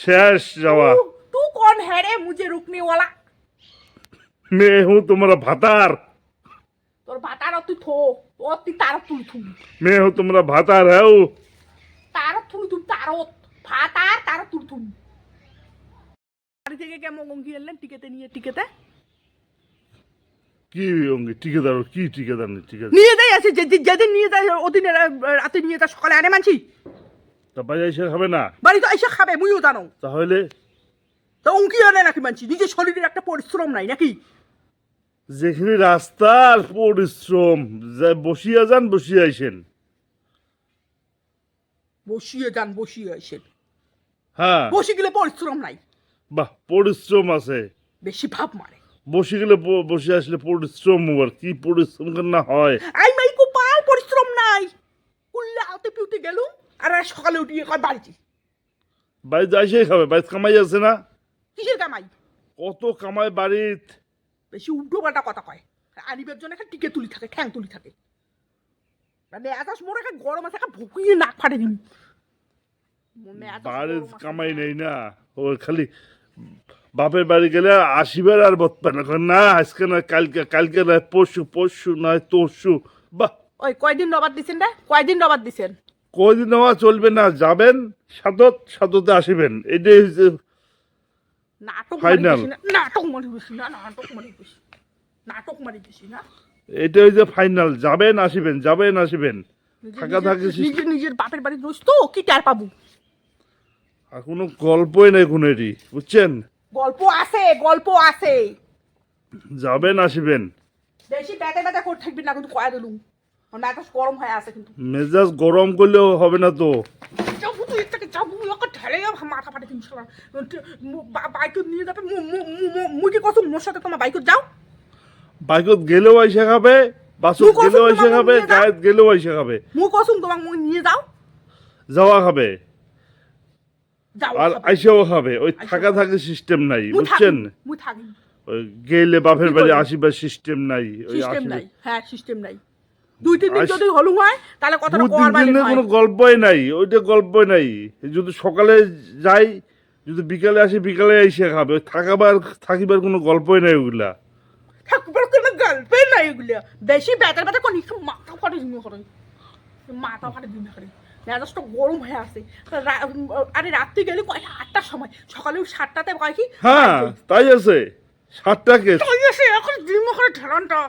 শেষ যাওয়া तू तू कौन है रे मुझे रुकने वाला मैं हूँ तुम्हारा भातार তোর ভাতার তুই থো ও তুই তার তুই থু मैं हूँ तुम्हारा भातार है वो তার তুই তুই তারত ভাতার তার তুই থু বাড়ি থেকে কেমন গঙ্গি এলেন টিকেতে নিয়ে টিকেতে কি অঙ্গে ঠিকাদার কি ঠিকাদার নেই ঠিকাদার নিয়ে যাই আছে যে- যে- যেদিন নিয়ে যায় ওদিন এরা- রাতে নিয়ে যায় সকালে আনে মানছি তা এসে খাবে না? বাড়ি তো এসে খাবে মুইও জানো। তাহলে? তা আনে নাকি মানছি? নিজের শরীরের একটা পরিশ্রম নাই নাকি? যেখানে রাস্তার পরিশ্রম যা বসিয়া যান বসিয়া আইসেন। বসিয়ে যান বসিয়ে আসেন হ্যাঁ। বসে গেলে পরিশ্রম নাই। বাহ পরিশ্রম আছে। বেশি ভাব মারে। বসে গেলে বসে আসলে পরিশ্রম আর কি পরিশ্রম না হয়। আই মাই আলতে পিউতে গেলুম আর আর সকালে উঠিয়ে কয় বাড়িতে। বাড়িতে আইসেই খাবে বাড়িতে কামাই আছে না? কিসের কামাই? কত কামাই বাড়িত? বেশি উল্টো পাল্টা কথা কয়। আনিবের জন্য একটা টিকে তুলি থাকে ঠ্যাং তুলি থাকে। মানে একাশ মোর একটা গরম আছে একটা ভুকিয়ে নাক ফাটে মেজাজ বাড়ির কামাই নেই না। ও খালি বাপের বাড়ি গেলে আসিবার আর বতপা না। না আজকে নয় কালকে কালকে নয় পরশু পরশু নয় তরশু। বাহ! ওই কয়দিন রবার দিছেন রে? কয়দিন রবার দিছেন? কয়দিন নেওয়া চলবে না যাবেন সাদত সাদতে আসিবেন। এটাই হচ্ছে নাটক না নাটক মারি বেশি না নাটক মারি বেশি নাটক মারি বেশি না। এটা হচ্ছে ফাইনাল যাবেন আসিবেন যাবেন আসিবেন। থাকা থাকি নিজের নিজের বাপের বাড়ি দোষ তো কি টার পাবো? আর কোনো গল্পই নেই কোনেরই বুঝছেন? গল্প আছে গল্প আছে। যাবেন আসিবেন। বেশি ব্যাটে ব্যাটে করে থাকবি না কিন্তু কয়া দিলুম? মেজাজ গরম হয়ে আছে কিন্তু। মেজাজ গরম করলেও হবে না তো। যাব তুই থেকে যাব ওকে ঠেলে মাথা ফাটে শালা বাইকে নিয়ে যাবে মোর সাথে তোমার বাইকে যাও। বাইকত গেলেও আইসা খাবে বাসত তুই কখন গেলেও আইসা তোমার খাবে নিয়ে যা? গায়েত গেলেও আইসা খাবে। মুই কসম তোমার মুই নিয়ে যাও। যাওয়া খাবে। যাও আর আইসাও খাবে ওই থাকা। সিস্টেম নাই বুঝছেন? মুই থাকি। গেলে বাপের বাড়ি আসিবার সিস্টেম নাই ওই সিস্টেম নাই হ্যাঁ সিস্টেম নাই। দুই তিন দিন যদি হলুম হয় তাহলে কথাটা কোয়ার বাইরে কোনো গল্পই নাই ওইটা গল্পই নাই। যদি সকালে যাই যদি বিকালে আসি বিকালে এসে খাবে। থাকাবার থাকিবার কোনো গল্পই নাই ওগুলা। থাকবার কোনো গল্পই নাই এগুলো বেশি ব্যাটার ব্যাটার করি মাথা ফাটে দিন করে। মাথা ফাটে দিন করে। মেজাজটা গরম হয়ে আছে। আরে রাত্রি গেলে কয়টা আটটার সময়। সকালে সাতটাতে কয় কি? হ্যাঁ তাই আছে। সাতটা কে তাই আছে এখন ডিম করে ঠেলানটা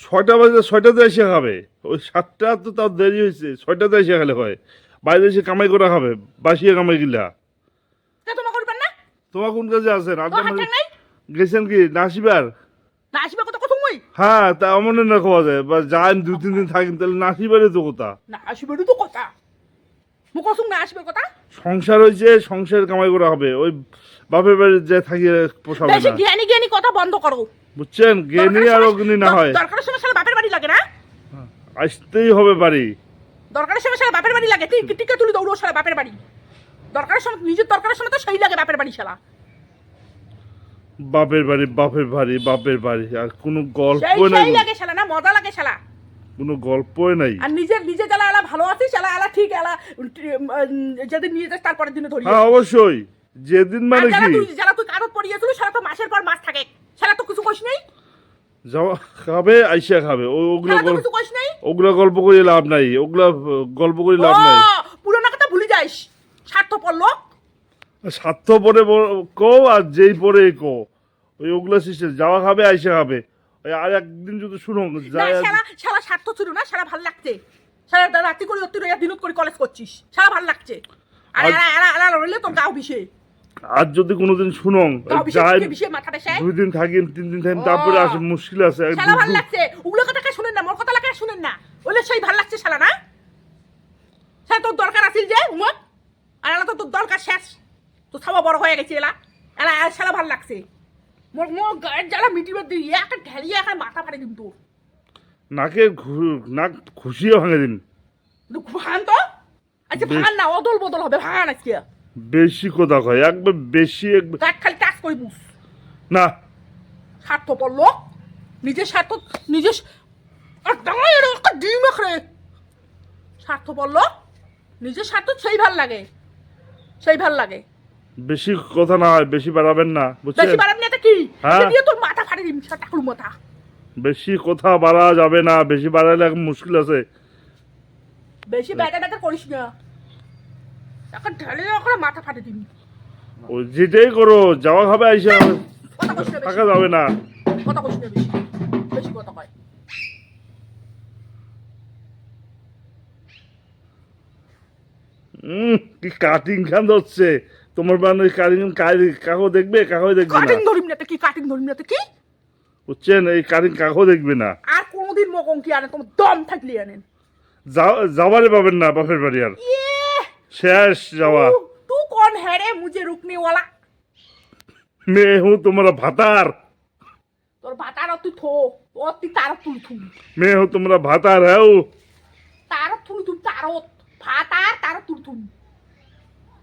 ছয়টা বাজে ছয়টাতে এসে খাবে। ওই সাতটা তো তার দেরি হয়েছে ছয়টাতে এসে খেলে হয়। বাইরে এসে কামাই করে খাবে বাসিয়ে কামাই গিলা তোমার করবেন না? তোমার কোন কাজে আছেন মারি- নাই? গেছেন কি? নাসিবার না কথা কথা মুই? হ্যাঁ তা অমনে না খাওয়া যায়। বা যান দু তিন দিন থাকেন তাহলে নাসিবারে তো কথা। না আসবে তো কথা। না আসবে কথা? সংসার হয়েছে সংসার কামাই করা হবে। ওই বাপের বাড়ি যে থাকি পোষাবে বেশি না। জ্ঞানী জ্ঞানী কথা বন্ধ করো। বুঝছেন? জ্ঞানী আর অগ্নি না হয়। দরকারের সময় সারা বাপের বাড়ি লাগে না? আসতেই হবে বাড়ি। দরকারের সময় সারা বাপের বাড়ি লাগে? টিকে টিকে তুলি দৌড়ো সারা বাপের বাড়ি। দরকারের সময় নিজের দরকারের সময় তো সেই লাগে বাপের বাড়ি শালা। বাপের বাড়ি বাপের বাড়ি বাপের বাড়ি। আর কোনো সেই গল্পই নাই সেই লাগে শালা না? মজা লাগে শালা। কোনো গল্পই নাই। আর নিজের নিজে জ্বালা এলা ভালো আছিস শালা এলা ঠিক এলা যেদিন নিয়ে যাস তারপরের দিনে ধরি হ্যাঁ অবশ্যই। যেদিন মানে যারা কি? তুই যারা তুই কাগজ পড়িয়েছিল সেটা তো মাসের পর মাস থাকে। সেটা তো কিছু কইস নেই? খাবে আইসা খাবে। ও ওগুলো গল্প ওগুলা গল্প করে লাভ নাই। ওগুলা গল্প করে লাভ নাই। পুরোনো কথা ভুলে যাইস। স্বার্থ পড়ল স্বার্থ পরে কো আর যেই পরে কো ওই ওগুলা সিস্টেম। যাওয়া খাবে আইসা খাবে। ওই আর একদিন যদি শুনো সারা সারা স্বার্থ ছিল না সারা ভালো লাগছে। সারা রাত্রি করে অতি দিনত করে কলেজ করছিস। সারা ভালো লাগছে। আর আর- এরা রইলে তোর গাও বিষে আর যদি কোনোদিন শুনো দেশে দুই দিন থাকেন তিন দিন থাকেন তারপরে আসে মুশকিল আছে। শালা ভালো লাগছে। ওগুলো কথা কে শুনেন না মোর কথা লাগে শুনেন না। ওলে সেই ভালো লাগছে শালা না। শালা তোর দরকার আছিল যে উমক আর এলা তো তোর দরকার শেষ। তো সবা বড় হয়ে গেছে এলা। এলা এলা শালা ভালো লাগছে। মোর মোর গায়ের জ্বালা মিটিবার দিয়ে একটা ঢেলিয়ে একটা মাথা ফাড়ে দিন তোর। নাকে নাক খুশিও ভাঙে দিন। ভান তো? আচ্ছা। ভান না অদল বদল হবে ভান আজকে। বেশি কথা কয় একবার বেশি একবার খালি কাজ করি বুঝ না। স্বার্থ পড়ল নিজের স্বার্থ নিজের ডিম এখরে স্বার্থ পড়ল নিজের স্বার্থ সেই ভালো লাগে সেই ভালো লাগে। বেশি কথা না হয় বেশি বাড়াবেন না বুঝছেন? বেশি বাড়াবি না কি? হ্যাঁ। দিয়ে তোর মাথা ফাটে দিবি টাকুর মাথা বেশি কথা বাড়া যাবে না বেশি এখন মুশকিল আছে। বেশি ব্যাটা ব্যাটা করিস না। এখন ঢালে করে মাথা ফাটে দিবি ওই যেটাই করো যাওয়া হবে আইসা। থাকা যাবে না। কথা বেশি। বেশি কথা কয়। উম, কি কাটিং খান হচ্ছে তোমার বান কাটিং কাকো দেখবে? কাকো দেখবে না। কাটিং ধরিম না কি? কাটিং ধরিম না কি? বুঝছেন? এই কাটিং কাকো দেখবে না। আর কোনোদিন মকং কি আনে? তোমার দম থাকলে আনেন। যাও- যাবারে পাবেন না বাপের বাড়ি আর। ये শেষ যাওয়া तू तू कौन है रे मुझे रुकने वाला মেয়ে হুঁ তোমরা ভাতার তোর ভাতার তুই থো ও তুই তার তুই থুম মেয়ে হুঁ তোমরা ভাতার হ্যাঁ তার তুই তুই তার ভাতার তার তুই থুম